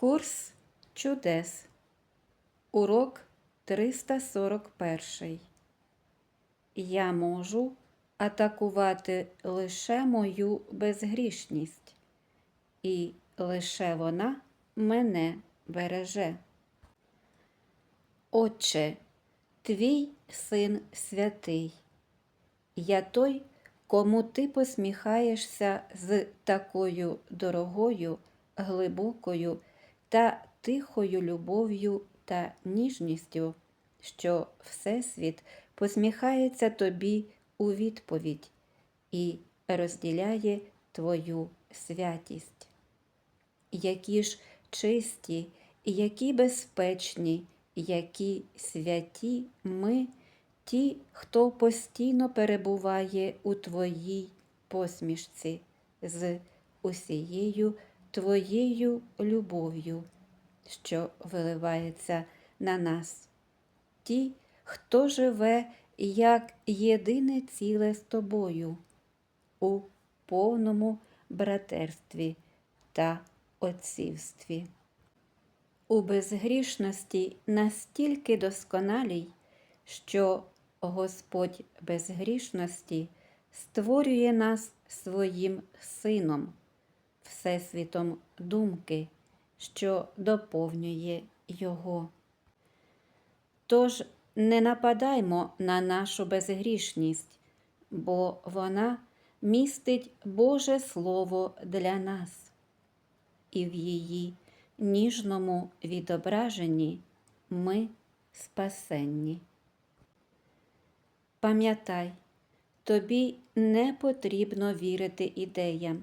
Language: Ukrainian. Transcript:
Курс чудес. Урок 341. Я можу атакувати лише мою безгрішність, і лише вона мене береже. Отче, твій син святий. Я той, кому ти посміхаєшся з такою дорогою, глибокою та тихою любов'ю та ніжністю, що Всесвіт посміхається тобі у відповідь і розділяє твою святість. Які ж чисті, які безпечні, які святі ми, ті, хто постійно перебуває у твоїй посмішці з усією твоєю любов'ю, що виливається на нас. Ті, хто живе як єдине ціле з тобою у повному братерстві та отцівстві. У безгрішності настільки досконалій, що Господь безгрішності створює нас своїм сином, всесвітом думки, що доповнює Його. Тож не нападаймо на нашу безгрішність, бо вона містить Боже Слово для нас, і в її ніжному відображенні ми спасенні. Пам'ятай, тобі не потрібно вірити ідеям,